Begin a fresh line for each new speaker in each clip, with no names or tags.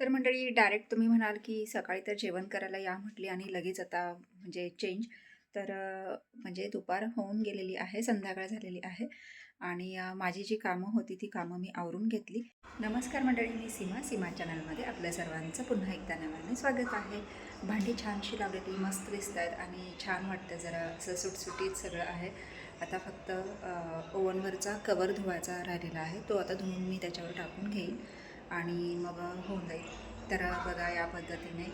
तर मंडळी डायरेक्ट तुम्ही म्हणाल की सकाळी तर जेवण करायला या म्हटली आणि लगेच आता म्हणजे चेंज तर म्हणजे दुपार होऊन गेलेली आहे संध्याकाळ झालेली आहे आणि माझी जी कामं होती ती कामं मी आवरून घेतली. नमस्कार मंडळी मी सीमा. सीमा चॅनलमध्ये आपल्या सर्वांचं पुन्हा एकदा नव्याने स्वागत आहे. भांडी छानशी लावलेली मस्त दिसत आहेत आणि छान वाटतं जरा असं सुटसुटीत सगळं आहे. आता फक्त ओवनवरचा ओव्हनवरचा कवर धुवायचा राहिलेला आहे. तो आता धुवून मी त्याच्यावर टाकून घेईन. आणि मग होऊन जाईल. तर बघा या पद्धतीने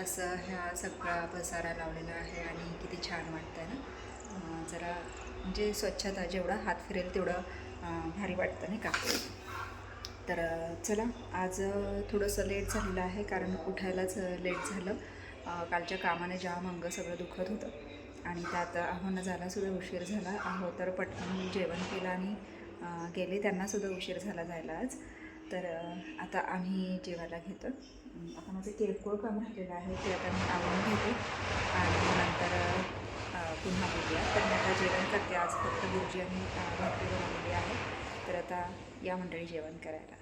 असं ह्या सगळा पसारा लावलेला आहे आणि किती छान वाटतं ना? जरा म्हणजे स्वच्छता जेवढा हात फिरेल तेवढं भारी वाटतं नाही का? तर चला आज थोडंसं लेट झालेलं आहे कारण उठायलाच लेट झालं. कालच्या कामाने जाम अंग सगळं दुखत होतं आणि त्यात आव्हानं झालासुद्धा उशीर झाला. आहो तर पटकन जेवण केलं आणि गेले. त्यांनासुद्धा उशीर झाला जायला आज. तर आता आम्ही जेवायला घेतो. आता माझं किरकोळ काम राहिलेलं आहे ते आता मी आवडून घेते. आणि नंतर पुन्हा बोलूया तर मी आता जेवण करते. आज फक्त गुरुजी आणि भाकरी बनवलेली आहे. तर आता या मंडळी जेवण करायला.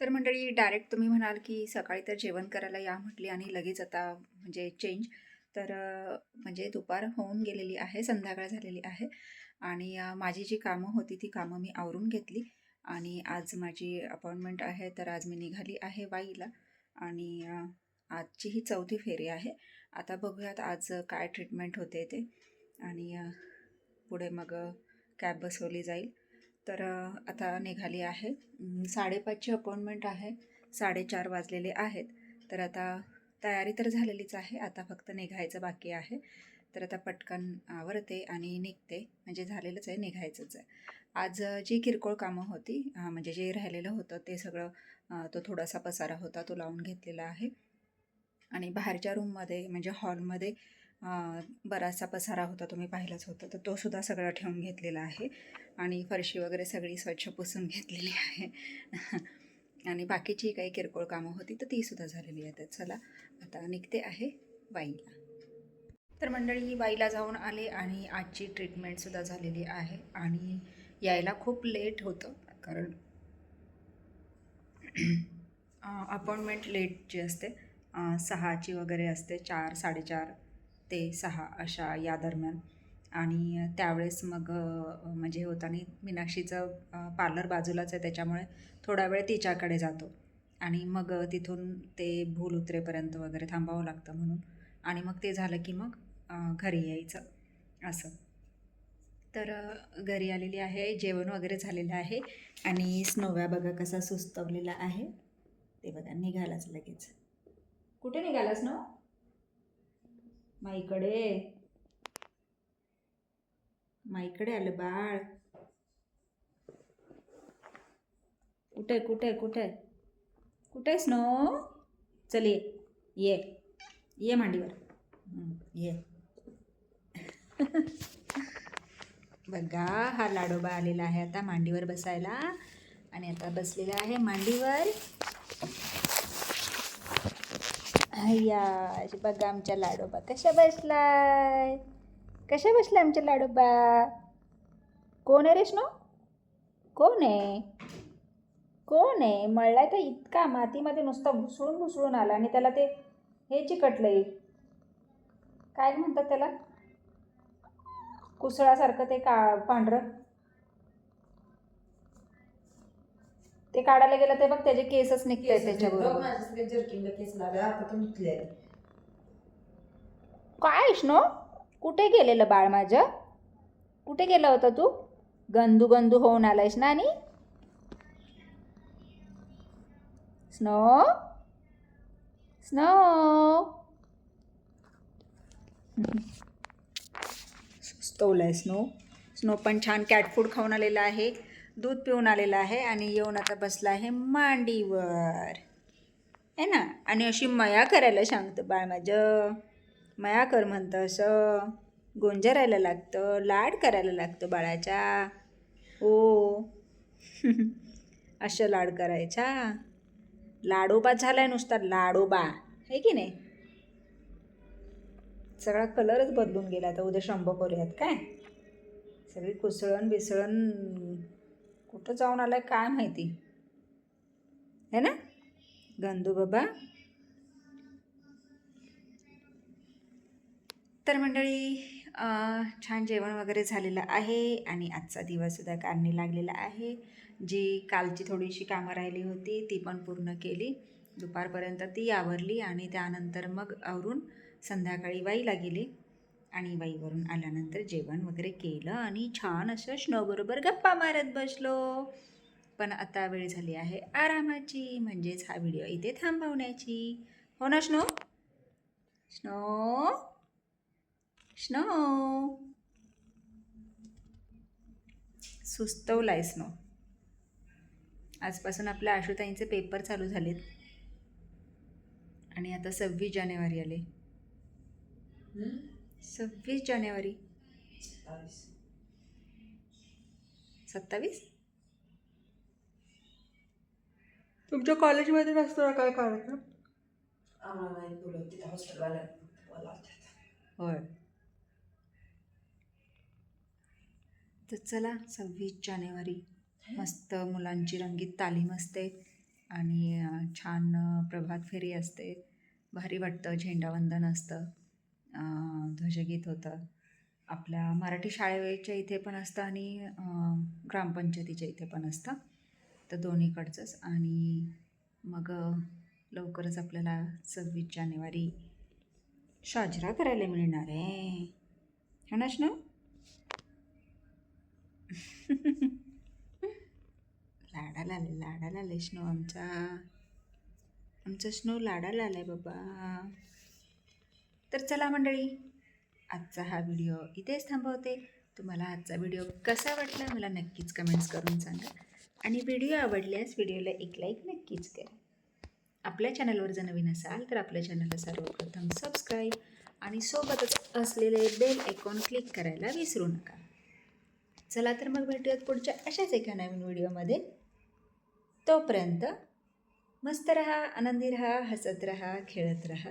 तर मंडळी डायरेक्ट तुम्ही म्हणाल की सकाळी तर जेवण करायला या म्हटली आणि लगेच आता म्हणजे चेंज तर म्हणजे दुपार होऊन गेलेली आहे संध्याकाळ झालेली आहे. आणि माझी जी कामं होती ती कामं मी आवरून घेतली. आणि आज माझी अपॉइंटमेंट आहे तर आज मी निघाली आहे वाईला आणि आजची ही चौथी फेरी आहे. आता बघूयात आज काय ट्रीटमेंट होते ते आणि पुढे मग कॅब बसवली जाईल. तर आता निघाली आहे. साडेपाचची अपॉइंटमेंट आहे. साडेचार वाजलेले आहेत. तर आता तयारी तर झालेलीच आहे. आता फक्त निघायचं बाकी आहे. तर आता पटकन आवरते आणि निघते. म्हणजे झालेलंच आहे निघायचंच आहे. आज जी किरकोळ कामं होती म्हणजे जे राहिलेलं होतं ते सगळं तो थोडासा पसारा होता तो लावून घेतलेला आहे. आणि बाहेरच्या रूममध्ये म्हणजे हॉलमध्ये बराचसा पसारा होता तुम्ही पाहिलाच होता. तर तो सुद्धा सगळा ठेवून घेतलेला आहे. आणि फरशी वगैरे सगळी स्वच्छ पुसून घेतलेली आहे. आणि बाकीची काही किरकोळ कामं होती तर तीसुद्धा झालेली आहेत चला आता निघते आहे वाईला तर मंडळी बाईला जाऊन आले आणि आजची ट्रीटमेंटसुद्धा झालेली आहे आणि यायला खूप लेट होतं कारण अपॉइंटमेंट लेट जी असते सहाची वगैरे असते चार साडेचार ते सहा अशा या दरम्यान. आणि त्यावेळेस मग म्हणजे होताना मीनाक्षीचं पार्लर बाजूलाच आहे त्याच्यामुळे थोडा वेळ तिच्याकडे जातो. आणि मग तिथून ते भूल उतरेपर्यंत वगैरे थांबावं लागतं म्हणून. आणि मग ते झालं की मग घरी यायचं असं. तर घरी आलेली आहे जेवण वगैरे झालेलं आहे आणि स्नोव्या बघा कसा सुस्तवलेला आहे. ते बघा निघालाच लगेच. कुठे निघालास ना माईकडे. माईकडे आलं बाळ. कुठे कुठे कुठे? कुठेस नो चल ये ये. ये मांडीवर. ये. बघा हा लाडोबा आलेला आहे आता मांडीवर बसायला. आणि आता बसलेला आहे मांडीवर. अय्या बघा आमच्या लाडोबा कशा बसलाय? कशा बसला आमच्या लाडोबा? कोण आहे रेशनो कोण आहे? कोण आहे? मळलाय तर इतका मातीमध्ये नुसता घुसळून घुसळून आला आणि त्याला ते हे चिकटलंय. काय म्हणतात त्याला? कुसळासारखं ते का पांढरं? ते काढायला गेलं ते बघ त्याचे केसच निघते त्याच्याबरोबर.
जर्किंगला केस लागला. आता तो निघलेला
काय स्नो कुठे गेलेलं बाळ माझं? कुठे गेला होता तू? गंदू गंदू होऊन आलायस ना आणि? स्नो? स्नो? स्तवलाय स्नो. स्नो पण छान कॅट फूड खाऊन आलेला आहे. दूध पिऊन आलेला आहे आणि येऊन आता बसला आहे मांडीवर. आहे ना? आणि अशी मया करायला सांगतं बाळ माझं मया कर म्हणतं असं. गोंजरायला लागतं लाड करायला लागतं बाळाच्या. हो. असं लाड करायचा. लाडोबा झाला आहे नुसता लाडोबा. आहे की नाही? सगळा कलरच बदलून गेला. आता उद्या शंभर करूयात काय? सगळी कुसळण बिसळण कुठं जाऊन आलाय काय माहिती? है ना? गंदू बाबा. तर मंडळी छान जेवण वगैरे झालेलं आहे आणि आजचा दिवससुद्धा कारणी लागलेला आहे. जी कालची थोडीशी कामं राहिली होती ती पण पूर्ण केली. दुपारपर्यंत ती आवरली आणि त्यानंतर मग आवरून संध्याकाळी वाईला गेली आणि वाईवरून आल्यानंतर जेवण वगैरे केलं आणि छान असं स्नोबरोबर गप्पा मारत बसलो. पण आता वेळ झाली आहे आरामाची म्हणजेच हा व्हिडिओ इथे थांबवण्याची. हो ना स्नो? स्नो? स्नो? सुस्तवलाय स्नो. आजपासून आपल्या आशुताईंचे पेपर चालू झालेत. आणि आता सव्वीस जानेवारी आले. सव्वीस जानेवारी.
सत्तावीस.
सत्तावीस? तुमच्या कॉलेजमध्ये नसतो ना काय कार्यक्रम? होय. तर चला सव्वीस जानेवारी. मस्त मुलांची रंगीत तालीम असते आणि छान प्रभात फेरी असते. भारी वाटतं झेंडावंदन असतं. ध्वजगीत होतं. आपल्या मराठी शाळेच्या इथे पण असतं आणि ग्रामपंचायतीच्या इथे पण असतं. तर दोन्हीकडचंच. आणि मग लवकरच आपल्याला सव्वीस जानेवारी साजरा करायला मिळणार आहे. हो ना स्नो लाडाला आले लाडाला आले स्नो आमचा. आमचा स्नो लाडाला आलाय बाबा. तर चला मंडळी आजचा हा व्हिडिओ इथेच थांबवते. तुम्हाला आजचा व्हिडिओ कसा वाटला मला नक्कीच कमेंट्स करून सांगा. आणि व्हिडिओ आवडल्यास व्हिडिओला एक लाईक नक्कीच करा. आपल्या चॅनलवर जर नवीन असाल तर आपल्या चॅनलला सर्वप्रथम सबस्क्राईब आणि सोबतच असलेले बेल आयकॉन क्लिक करायला विसरू नका. चला तर मग भेटूयात पुढच्या अशाच एका नवीन व्हिडिओमध्ये तोपर्यंत मस्त रहा आनंदी रहा हसत रहा खेळत रहा.